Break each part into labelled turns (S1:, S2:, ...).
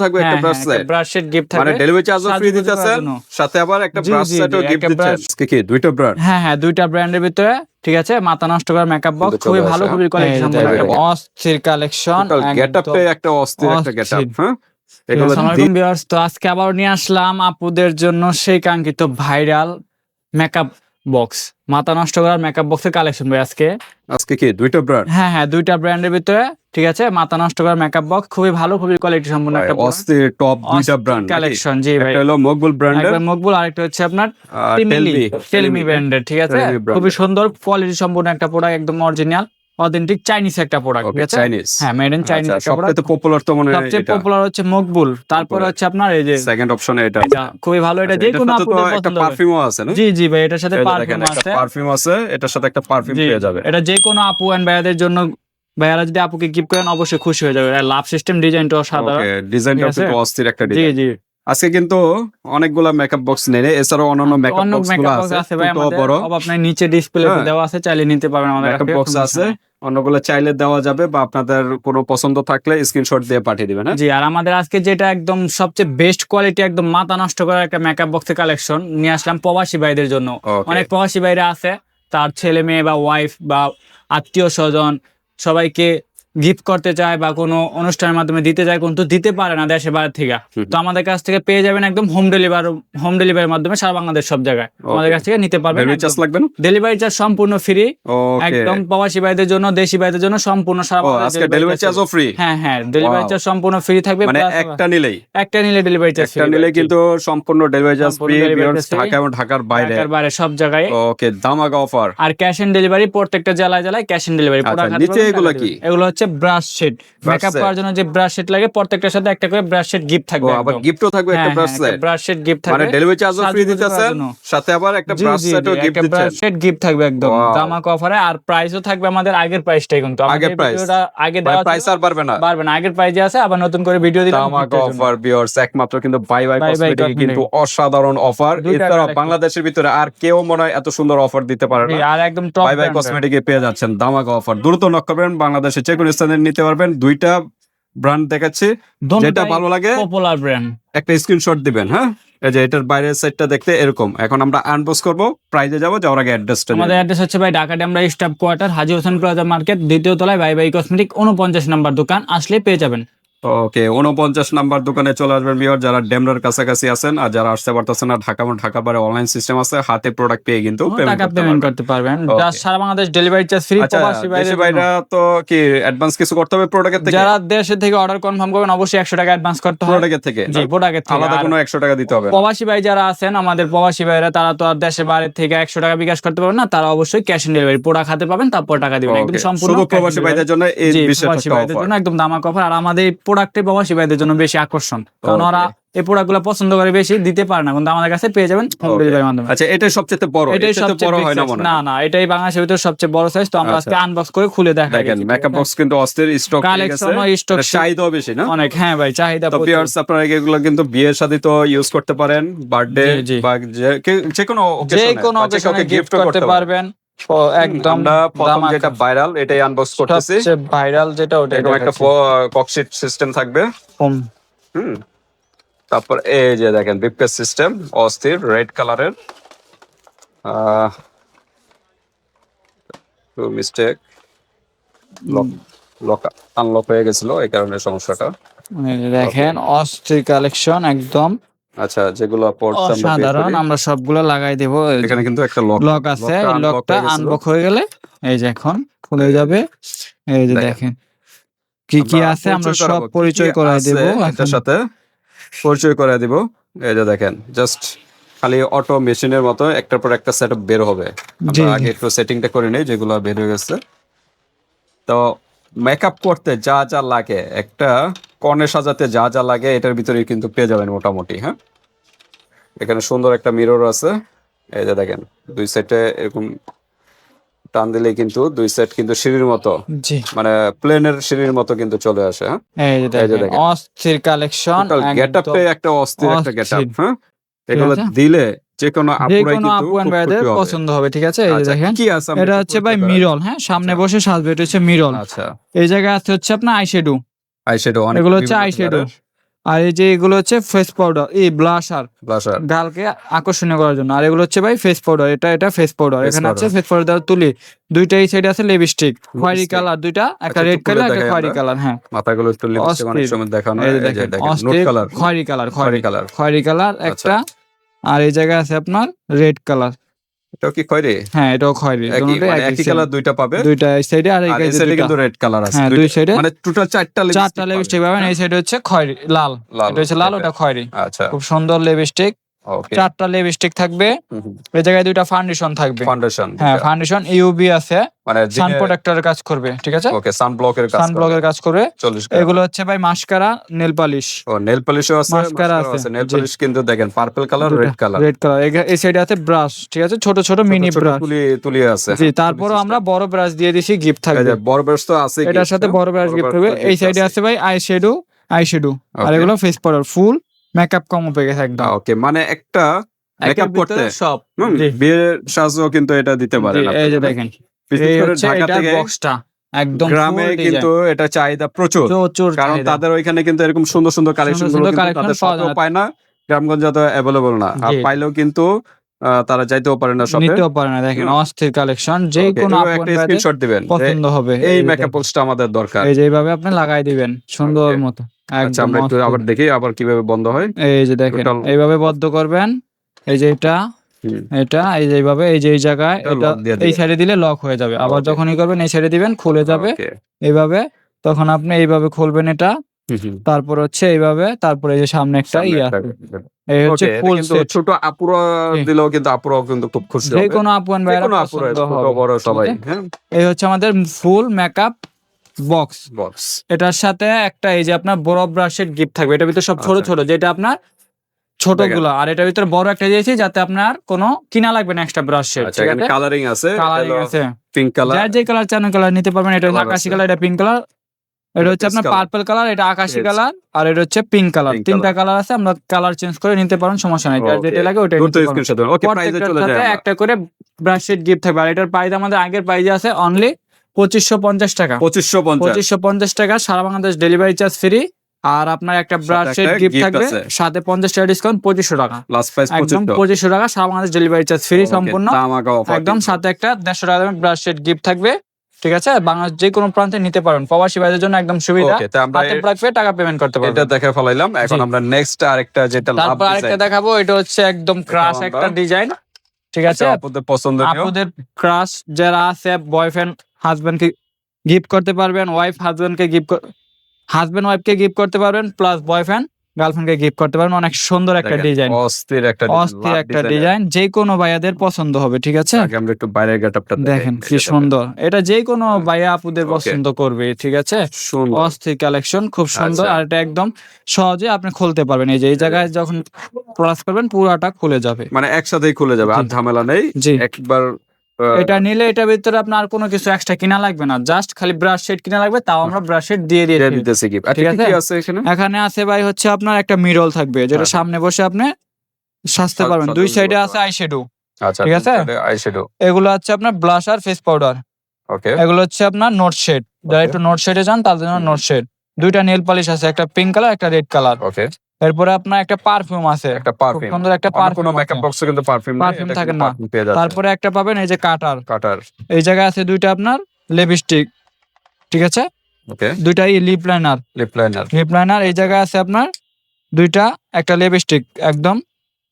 S1: থাকবে একটা brush set
S2: brush set gift
S1: মানে ডেলিভারি চার্জও ফ্রি দিতেছেন সাথে আবার একটা ব্রাশ সেটও গিফট দিচ্ছেন। কি দুইটা ব্র্যান্ড
S2: হ্যাঁ হ্যাঁ দুইটা ব্র্যান্ডের ভিতরে ঠিক আছে? মাথা নষ্ট করার মেকআপ বক্স খুবই ভালো খুবই কোয়ালিটি
S1: হ্যাঁ?
S2: অস্থির কালেকশন
S1: গেটআপে একটা অস্থির একটা গেটআপ হ্যাঁ?
S2: তো আজকে আবার নিয়ে আসলাম আপুদের জন্য সেই কাঙ্ক্ষিত ভাইরাল মেকআপ বক্স মাথা নষ্ট করার মেকআপ বক্সের কালেকশন ভাই আজকে।
S1: আজকে কি? দুইটা ব্র্যান্ড
S2: হ্যাঁ হ্যাঁ দুইটা ব্র্যান্ডের ভিতরে ঠিক আছে? মাথা নষ্ট করার মেকআপ বক্স খুবই ভালো খুবই কোয়ালিটি সম্পূর্ণ একটা
S1: অস্থির টপ দুইটা ব্র্যান্ড
S2: কালেকশন জি ভাই।
S1: একটা হলো মকবুল ব্র্যান্ডের
S2: একবার মকবুল আরেকটা হচ্ছে আপনার
S1: টেলমি
S2: টেলমি টেলমি ব্র্যান্ডের ঠিক আছে? খুবই সুন্দর কোয়ালিটি সম্পন্ন একটা প্রোডাক্ট একদম অরিজিনাল অথেন্টিক চাইনিজ একটা প্রোডাক্ট
S1: চাইনিজ
S2: হ্যাঁ মেড ইন চাইনিজ একটা
S1: সবচেয়ে পপুলার তো মনে হয়
S2: সবচেয়ে পপুলার হচ্ছে মকবুল তারপরে। হচ্ছে আপনার এই যে
S1: সেকেন্ড অপশনে এটা।
S2: খুবই ভালো এটা
S1: আচ্ছা,
S2: যে কোনো
S1: একটা
S2: পছন্দ
S1: পারফিউমও আছে না?
S2: জি জি ভাই এটার সাথে পারফিউম
S1: একটা
S2: আছে।
S1: পারফিউম আছে এটার সাথে একটা পারফিউম পেয়ে যাবে।
S2: এটা যে কোনো আপু এন্ড ভাইয়াদের জন্য ভাইয়ারা যদি আপুকে গিফট করেন অবশ্যই খুশি হয়ে যাবে। লাভ সিস্টেম ডিজাইনটাও সাধারণ
S1: ডিজাইনটা
S2: আছে?
S1: অস্থির একটা
S2: জি
S1: ডিজাইন
S2: জি।
S1: আজকে কিন্তু অনেকগুলা মেকআপ বক্স নেই এছাড়াও অন্যান্য মেকআপ
S2: বক্সগুলো
S1: আছে
S2: আছে
S1: বড়
S2: আপনার নিচে ডিসপ্লে
S1: হ্যাঁ।
S2: দেওয়া আছে চাইলে নিতে পারবেন আমাদের
S1: মেকআপ বক্স আছে। অন্যগুলো চাইলে দেওয়া যাবে বা আপনাদের কোনো পছন্দ থাকলে স্ক্রিনশট দিয়ে পাঠিয়ে দিবেন হ্যাঁ?
S2: জি আর আমাদের আজকে যেটা একদম সবচেয়ে বেস্ট কোয়ালিটি একদম মাথা নষ্ট করার একটা মেকআপ বক্সের কালেকশন নিয়ে আসলাম প্রবাসী ভাইদের জন্য। অনেক প্রবাসী ভাইরা আছে তার ছেলে মেয়ে বা ওয়াইফ বা আত্মীয় স্বজন সবাইকে গিফট করতে চায় বা কোনো অনুষ্ঠানের মাধ্যমে দিতে চায় কিন্তু দিতে পারে না দেশে বাইরে থেকে। তো আমাদের কাছ থেকে পেয়ে যাবেন একদম হোম ডেলিভারি হোম ডেলিভারির মাধ্যমে সারা বাংলাদেশ সব জায়গায়। আমাদের কাছ থেকে নিতে পারবেন
S1: ডেলিভারি চার্জ লাগবে না?
S2: ডেলিভারি চার্জ সম্পূর্ণ ফ্রি একদম প্রবাসী ভাইদের জন্য দেশি ভাইদের জন্য সম্পূর্ণ সারা বাংলাদেশ
S1: আজকে ডেলিভারি চার্জও ফ্রি
S2: হ্যাঁ হ্যাঁ ডেলিভারি চার্জ সম্পূর্ণ ফ্রি থাকবে
S1: মানে একটা নিলেই?
S2: একটা নিলে ডেলিভারি চার্জ
S1: একটা নিলে কিন্তু সম্পূর্ণ ডেলিভারি চার্জ ফ্রি। ঢাকা এবং ঢাকার বাইরে।
S2: ঢাকার বাইরে সব জায়গায়।
S1: ওকে দামাগা অফার
S2: আর ক্যাশ অন ডেলিভারি প্রত্যেকটা জেলায় জেলায় ক্যাশ অন ডেলিভারি
S1: আচ্ছা, নিচে এগুলো কি?
S2: এগুলো হচ্ছে ব্রাশ সেট মেকআপ করার জন্য যে ব্রাশ সেট লাগে প্রত্যেকটার সাথে একটা করে ব্রাশ সেট গিফট থাকবে
S1: আবার গিফটও থাকবে একটা brush
S2: set brush set gift
S1: মানে ডেলিভারি চার্জও ফ্রি দিতেছেন সাথে আবার একটা ব্রাশ সেটও গিফট
S2: ব্রাশ সেট গিফট থাকবে একদম. জামাক অফারে আর প্রাইসও থাকবে আমাদের আগের প্রাইসটাই কিন্তু।
S1: আগের?
S2: ভিডিওটা আগে
S1: মানে
S2: দেওয়া
S1: প্রাইস আর বাড়বে না।
S2: পারবে না আগের প্রাইজে আছে আবার নতুন করে ভিডিও দিলাম
S1: দামাক। অফার ভিউয়ার্স একমাত্র কিন্তু বাই বাই কসমেটিক কিন্তু অসাধারণ অফার এছাড়া বাংলাদেশের ভিতরে আর কেউ মনে হয় এত সুন্দর অফার দিতে পারে না।
S2: আর একদম টপ
S1: বাই বাই কসমেটিকে পেয়ে যাচ্ছেন দামাক অফার দ্রুত নক করবেন বাংলাদেশে যে কোনো স্থানে নিতে পারবেন। দুইটা ব্র্যান্ড দেখাচ্ছি। যেটা ভালো লাগে
S2: পপুলার ব্র্যান্ড
S1: একটা স্ক্রিনশট দিবেন হ্যাঁ? এই যে এটার বাইরের সাইডটা দেখতে এরকম। এখন আমরা আনবক্স করব প্রাইজে যাব যাওয়ার আগে অ্যাড্রেসটা
S2: আমাদের অ্যাড্রেস হচ্ছে ভাই Dhaka Demra staff quarter Haji Hossain plaza market দ্বিতীয় তলায় বাই বাই কসমেটিক উনপঞ্চাশ নাম্বার দোকান আসলে পেয়ে যাবেন।
S1: ওকে উনপঞ্চাশ নাম্বার দোকানে চলে আসবেন বিয়ার যারা ডেমরার কাছাকাছি আছেন আর যারা আসতে পারতেছেন না ঢাকা ঢাকা বাইরে অনলাইন সিস্টেম আছে হাতে প্রোডাক্ট পেয়ে কিন্তু
S2: টাকা পেমেন্ট করতে পারবেন। সারা বাংলাদেশ ডেলিভারি চার্জ ফ্রি প্রবাসী বাইরে
S1: বাইরা তো কি অ্যাডভান্স কিছু করতে হবে প্রোডাক্টের থেকে?
S2: যারা দেশে থেকে অর্ডার কনফার্ম করবেন অবশ্যই একশো টাকা অ্যাডভান্স করতে হবে
S1: প্রোডাক্টের থেকে?
S2: জি প্রোডাক্টের থেকে।
S1: আলাদা কোনো একশো টাকা দিতে হবে?
S2: প্রবাসী ভাই যারা আছেন আমাদের প্রবাসী ভাইরা তারা তো আর দেশে বাইরে থেকে একশো টাকা বিকাশ করতে পারবেন না তারা অবশ্যই ক্যাশ অন ডেলিভারি প্রোডাক্ট হাতে পাবেন তারপর টাকা দিবেন। একদম
S1: Okay,
S2: সম্পূর্ণ
S1: প্রবাসী ভাইদের জন্য এই বিশেষ
S2: প্রবাসী ভাইদের জন্য একদম দামাক অফার আর আমাদের প্রোডাক্টে প্রবাসী ভাইদের জন্য বেশি আকর্ষণ। কারণ ওরা এই প্রোডাক্টগুলো পছন্দ করে বেশি দিতে পারে না। কিন্তু আমাদের কাছে পেয়ে যাবেন হোম. ডেলিভারির মাধ্যমে।
S1: আচ্ছা এটাই সবচেয়ে বড়
S2: এটাই
S1: সবচেয়ে বড় হয় না মনে
S2: না না এটাই বাংলাদেশের ভিতরে সবচেয়ে বড় সাইজ তো আমরা
S1: আচ্ছা।
S2: আজকে আনবক্স করে খুলে দেখাই
S1: দেখেন মেকআপ বক্স কিন্তু অস্থির স্টক
S2: কালেকশন স্টক
S1: চাহিদাও বেশি না?
S2: অনেক হ্যাঁ ভাই চাহিদা
S1: তো। ভিউয়ার্স আপনারা এগুলো কিন্তু বিয়ের সাথে তো ইউজ করতে পারেন বার্থডে। বা যে- কোনো
S2: যে কোনো
S1: কাউকে
S2: গিফট করতে পারবেন। একদম
S1: আমরা প্রথম যেটা ভাইরাল এটাই আনবক্স করতেছি।
S2: ভাইরাল যেটা ওটা
S1: এরকম একটা ককশিট সিস্টেম থাকবে। হুম। তারপর এই যে দেখেন বিপকেস সিস্টেম অস্থির রেড কালারের মিস্টেক লক লক আনলক হয়ে গেছিল এই কারণে সমস্যাটা।
S2: দেখেন অস্থির কালেকশন একদম।
S1: আচ্ছা যেগুলো পড়ছে আমরা
S2: সবগুলো লাগাই দেব।
S1: এখানে কিন্তু একটা লক
S2: লক আছে লকটা
S1: হয়ে
S2: হয়ে গেলে এই যে এখন খুলে যাবে। এই যে
S1: দেখেন।
S2: কি কি আছে আমরা সব পরিচয় করাই দেব
S1: এটার সাথে? পরিচয় দিব। এই যে দেখেন জাস্ট খালি অটো মেশিনের মতো একটার পর একটা সেটআপ বের হবে। আমরা। আগে একটু সেটিংটা করে নেই যেগুলো বের হয়ে গেছে। তো মেকআপ করতে যা যা লাগে একটা কর্নে সাজাতে যা যা লাগে এটার ভিতরে কিন্তু পেয়ে যাবেন মোটামুটি হ্যাঁ? এখানে সুন্দর একটা মিরর আছে। এই যে দেখেন দুই সেটে এরকম টান দিলে কিন্তু দুই সেট কিন্তু সিঁড়ির মতো
S2: জি।
S1: মানে প্লেনের সিঁড়ির মতো কিন্তু চলে আসে হ্যাঁ?
S2: এই যে দেখেন। অস্থির কালেকশন
S1: গেটআপে একটা অস্থির একটা। গেটআপ হ্যাঁ? এগুলো দিলে যে কোনো আপুরাই কিন্তু
S2: পছন্দ হবে ঠিক আছে? এই যে
S1: আচ্ছা,
S2: দেখেন
S1: কি আছে
S2: এটা হচ্ছে ভাই মিরল হ্যাঁ? সামনে বসে সাজবে এটা হচ্ছে মিরল
S1: আচ্ছা।
S2: এই জায়গায় আছে হচ্ছে আপনার আইশ্যাডো
S1: আইশ্যাডো অনেক
S2: এগুলো হচ্ছে আইশ্যাডো আর এই যে এগুলো হচ্ছে ফেস পাউডার এই ব্লাশার
S1: ব্লাশার
S2: গালকে আকর্ষণীয় করার জন্য। আর এগুলো হচ্ছে ভাই ফেস পাউডার এটা এটা ফেস পাউডার এখানে আছে ফেস পাউডার তুলি। দুইটা এই সাইডে আছে লিপস্টিক খয়েরি কালার দুইটা একটা
S1: আচ্ছা,
S2: রেড কালার একটা খয়েরি কালার হ্যাঁ।
S1: মাথাগুলো একটু লিপস্টিক অনেক সময় দেখানো।
S2: এই দেখেন
S1: নোট কালার
S2: খয়েরি কালার
S1: খয়েরি কালার
S2: খয়েরি কালার
S1: আচ্ছা।
S2: একটা আর এই জায়গায় আছে আপনার রেড কালার
S1: এটাও কি খয়রি?
S2: হ্যাঁ এটাও খয়রি।
S1: একই মানে। কালার দুইটা পাবে?
S2: দুইটা এই সাইডে আর এই সাইডে
S1: কিন্তু রেড কালার আছে।
S2: হ্যাঁ, দুই সাইডে
S1: মানে টোটাল চারটা লিপস্টিক
S2: চারটা লিপস্টিক পাবেন এই সাইডে হচ্ছে খয়রি লাল। এটা হচ্ছে লাল ওটা খয়রি।
S1: আচ্ছা।
S2: খুব সুন্দর লিপস্টিক চারটা লিপস্টিক থাকবে। এই জায়গায় দুইটা ফাউন্ডেশন থাকবে।
S1: ফাউন্ডেশন
S2: হ্যাঁ ফাউন্ডেশন ইউবি আছে।
S1: মানে
S2: সান প্রোটেক্টরের কাজ করবে ঠিক আছে?
S1: ওকে সান ব্লকের কাজ
S2: সান ব্লকের কাজ করবে। এগুলো হচ্ছে ভাই মাস্কারা নেল পালিশ
S1: ও নেল পলিশও আছে
S2: mascara আছে,
S1: নেল পলিশ কিন্তু দেখেন purple colour red colour
S2: red colour এই সাইডে আছে ব্রাশ ঠিক আছে? ছোট ছোট মিনি ব্রাশ
S1: তুলি তুলি আছে।
S2: জি তারপরও আমরা বড় ব্রাশ দিয়ে দিছি গিফট থাকবে।
S1: বড় ব্রাশ তো আছে
S2: এটার সাথে বড় ব্রাশ গিফট থাকবে। এই সাইডে আছে। ভাই আই শ্যাডো আই শ্যাডো আর এগুলো ফেস পাউডার ফুল মেকআপ কম পেয়ে গেছে একদম।
S1: ওকে মানে একটা মেকআপ করতে।
S2: সব।
S1: বিয়ের সাজও কিন্তু এটা দিতে পারেন
S2: জি, এই যে দেখেন
S1: বিশেষ করে ঢাকা থেকে
S2: বক্সটা একদম
S1: গ্রামে কিন্তু এটা চাহিদা প্রচুর।
S2: প্রচুর
S1: কারণ তাদের ওইখানে কিন্তু এরকম সুন্দর সুন্দর
S2: কালেকশনগুলো
S1: তাদের
S2: না।
S1: পায় না গ্রামগঞ্জে তো অ্যাভেলেবল না। আর পাইলেও কিন্তু আহ, তারা যাইতেও পারে না
S2: নিতেও পারে না দেখেন অস্থির কালেকশন যে কোনো
S1: একটা স্ক্রিনশট দিবেন
S2: পছন্দ হবে।
S1: এই
S2: যে
S1: মেকআপ পোস্টটা আমাদের দরকার।
S2: এই যে এইভাবে আপনি লাগাই দিবেন সুন্দর মতো।
S1: আচ্ছা আমরা একটু আবার দেখি আবার কীভাবে বন্ধ হয়।
S2: এই যে দেখেন এইভাবে বদ্ধ করবেন। এই যে এটা এটা এই যে এইভাবে এই যে এই জায়গায়
S1: এটা
S2: এই। সাইডে দিলে লক হয়ে যাবে। আবার. যখনই করবেন এই সাইডে দিবেন খুলে যাবে। এইভাবে তখন আপনি এইভাবে খুলবেন এটা। তারপর হচ্ছে এইভাবে তারপরে এই যে সামনে একটা ইয়া। এই হচ্ছে ফুল
S1: ছোট আপুরা দিলেও কিন্তু আপুরাও কিন্তু খুব খুশি
S2: যে কোনো আপুয়ান ভাইরা পছন্দ হবে?
S1: হ্যাঁ।
S2: এই হচ্ছে আমাদের ফুল মেকআপ বক্স
S1: বক্স
S2: এটার সাথে একটা এই যে আপনার বড় ব্রাশের গিফট থাকবে। এটার ভিতরে সব ছোট
S1: আচ্ছা।
S2: ছোট যেটা আপনার ছোটগুলো আর এটার ভিতরে বড় একটা দিয়েছি যাতে আপনার কোনো কিনা লাগবে না এক্সট্রা ব্রাশের
S1: আচ্ছা
S2: ঠিক
S1: এখানে
S2: আছে?
S1: কালারিং আছে
S2: কালারিং আছে।
S1: পিঙ্ক কালার
S2: যার যে কালার চান কালার নিতে পারবেন। এটা হচ্ছে আকাশি কালার এটা পিঙ্ক কালার এটা হচ্ছে আপনার পার্পল কালার এটা আকাশি কালার আর এটা হচ্ছে পিঙ্ক কালার তিনটা কালার আছে আমরা কালার চেঞ্জ করে নিতে পারেন সমস্যা নাই। যার যেটা লাগে ওটা
S1: দ্রুত স্ক্রিনশট দেবেন। ওকে প্রাইজে চলে যায়
S2: একটা করে ব্রাশ সেট গিফট থাকবে। আর এটার প্রাইস আমাদের আগের প্রাইজে আছে অনলি পঁচিশশো পঞ্চাশ টাকা।
S1: পঁচিশশো
S2: পঁচিশশো পঞ্চাশ টাকা সারা বাংলাদেশ ডেলিভারি চার্জ ফ্রি আর আপনার একটা ব্রাশ সেট গিফট থাকবে সাথে পঞ্চাশ টাকা ডিসকাউন্ট পঁচিশশো টাকা।
S1: লাস্ট প্রাইস
S2: একদম
S1: পঁচিশশো।
S2: টাকা সারা বাংলাদেশ ডেলিভারি চার্জ ফ্রি সম্পূর্ণ। একদম সাথে একটা দেড়শো টাকা দামের ব্রাশ সেট গিফট থাকবে ঠিক আছে? বাংলাদেশ যে কোনো প্রান্তে নিতে পারেন। প্রবাসী ভাইদের জন্য একদম সুবিধা। হাতে রাখবে টাকা পেমেন্ট করতে
S1: এটা দেখে ফেলাইলাম। এখন আমরা নেক্সট আরেকটা যেটা
S2: তারপর আরেকটা দেখাবো এটা হচ্ছে একদম ক্রাশ একটা ডিজাইন ঠিক আছে?
S1: আপনাদের পছন্দনীয়
S2: আপনাদের ক্রাশ যারা আছে বয়ফ্রেন্ড হাজবেন্ড কে গিফট করতে পারবেন ওয়াইফ হাজবেন্ড কে গিফট হাজব্যান্ড ওয়াইফ কে গিফট করতে পারবেন প্লাস বয়ফ্রেন্ড গার্লফ্রেন্ডকে গিফট করতে পারবেন। অনেক সুন্দর একটা ডিজাইন
S1: অস্থির একটা
S2: অস্থির একটা ডিজাইন যে কোনো ভাইয়াদের পছন্দ হবে ঠিক আছে?
S1: আগে আমরা একটু বাইরের গেটআপটা
S2: দেখেন কি সুন্দর। এটা যে কোনো ভাইয়া আপুদের পছন্দ করবে ঠিক আছে? অস্থির কালেকশন খুব সুন্দর
S1: আচ্ছা।
S2: আর এটা একদম সহজে আপনি খুলতে পারবেন। এই যে এই জায়গায় যখন প্লাস করবেন পুরাটা খুলে যাবে।
S1: মানে একসাথেই খুলে যাবে আর ঝামেলা নেই। একবার
S2: এটা নিলে এটার ভিতরে আপনার কোনো কিছু এক্সট্রা কিনা লাগবে না। জাস্ট খালি ব্রাশ সেট কিনা লাগবে তাও আমরা ব্রাশ সেট দিয়ে
S1: দিয়ে দিতেছি কি
S2: ঠিক আছে?
S1: এখানে?
S2: এখানে আছে ভাই হচ্ছে আপনার একটা মিরল থাকবে যেটা
S1: হ্যাঁ।
S2: সামনে বসে আপনি সাজতে
S1: সাজ-
S2: পারবেন। দুই সাইডে। আছে আইশ্যাডো
S1: আচ্ছা
S2: ঠিক আছে?
S1: আইশ্যাডো
S2: এগুলো হচ্ছে আপনার ব্লাশ আর ফেস পাউডার
S1: ওকে
S2: এগুলো হচ্ছে আপনার নোট শেড যারা একটু নোট শেডে যান তাদের জন্য নোট শেড দুইটা নেল পলিশ আছে একটা পিঙ্ক কালার একটা রেড কালার
S1: ওকে
S2: এরপরে আপনার একটা পারফিউম আছে।
S1: একটা পারফিউম
S2: সুন্দর একটা পারফিউম
S1: কোনো
S2: পারফিউম
S1: মেকআপ বক্সে কিন্তু পারফিউম
S2: Perfume থাকে না। তারপরে একটা পাবেন এই যে কাটার।
S1: কাটার।
S2: এই জায়গায় আছে দুইটা আপনার লিপস্টিক ঠিক আছে?
S1: ওকে।
S2: দুইটাই lip liner
S1: lip liner
S2: lip liner এই জায়গায় আছে আপনার দুইটা একটা লিপস্টিক একদম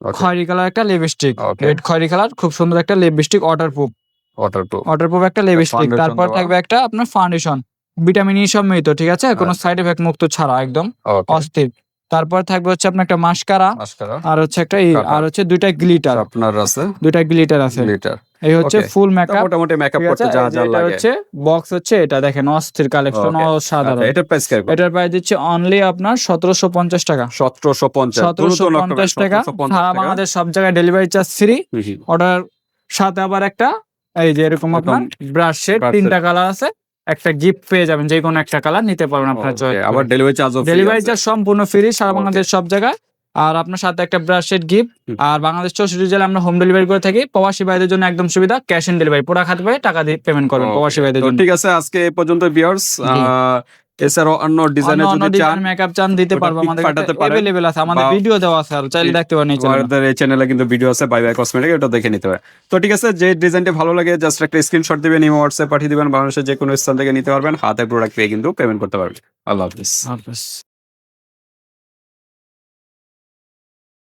S2: খয়েরি কালার একটা লিপস্টিক. রেড খয়েরি কালার খুব সুন্দর একটা lipstick waterproof
S1: waterproof
S2: waterproof একটা লিপস্টিক তারপর থাকবে একটা আপনার ফাউন্ডেশন ভিটামিন ই সম্মিলিত ঠিক আছে? কোনো। সাইড এফেক্ট মুক্ত ছাড়া একদম অস্থির। তারপর থাকবে হচ্ছে আপনার একটা মাস্কারা আর হচ্ছে একটা আর হচ্ছে দুইটা গ্লিটার।
S1: আপনার আছে?
S2: দুইটা গ্লিটার আছে।
S1: লিটার
S2: এই হচ্ছে ফুল মেকআপ
S1: মোটামুটি মেকআপ করতে যা
S2: যা
S1: লাগে।
S2: হচ্ছে বক্স হচ্ছে এটা দেখেন অস্থির কালেকশন. অসাধারণ।
S1: আচ্ছা, এটার প্রাইস কেমন
S2: এটার প্রাইস দিচ্ছে অনলি আপনার সতেরোশো পঞ্চাশ টাকা।
S1: 1750
S2: সতেরোশো পঞ্চাশ টাকা। সারা বাংলাদেশ সব জায়গায় ডেলিভারি চার্জ ফ্রি অর্ডার সাথে আবার একটা এই যে এরকম আপনার ব্রাশ সেট তিনটা কালার আছে। একটা গিফট পেয়ে যাবেন যে কোনো একটা কালার নিতে পারবেন আপনার চয়েস
S1: আবার ডেলিভারি চার্জও
S2: ডেলিভারি চার্জ সম্পূর্ণ ফ্রি সারা বাংলাদেশ সব জায়গায়। আর আপনার সাথে একটা ব্রাশ সেট গিফট আর বাংলাদেশ চৌষট্টি জেলা আমরা হোম ডেলিভারি করে থাকি। প্রবাসী ভাইদের জন্য একদম সুবিধা ক্যাশ অন ডেলিভারি পুরা খাতে টাকা দিয়ে পেমেন্ট করবেন প্রবাসী ভাইদের জন্য।
S1: ঠিক আছে আজকে এই পর্যন্ত ভিউয়ার্স
S2: জি।
S1: এছাড়াও অন্য ডিজাইনে
S2: অন্য
S1: যদি চান
S2: মেকআপ চান দিতে
S1: ওটা
S2: পারবো
S1: pic
S2: আমাদের
S1: পাঠাতে পারেন।
S2: अवेलेबल আছে আমাদের
S1: বা-
S2: ভিডিও দেওয়া আছে আর চাইলে দেখতে পারেন এই চ্যানেলে
S1: আমাদের এই চ্যানেলে কিন্তু ভিডিও আছে বাই বাই কসমেটিক ওটা দেখে নিতে হবে তো ঠিক আছে যে ডিজাইনটা ভালো লাগে জাস্ট একটা স্ক্রিনশট দিবেন ইমো হোয়াটসঅ্যাপ পাঠিয়ে দিবেন বাংলাদেশের যে কোনো স্থান থেকে নিতে পারবেন হাতে প্রোডাক্ট পেয়ে কিন্তু পেমেন্ট করতে পারবেন আল্লাহ হাফিজ
S2: হাফেজ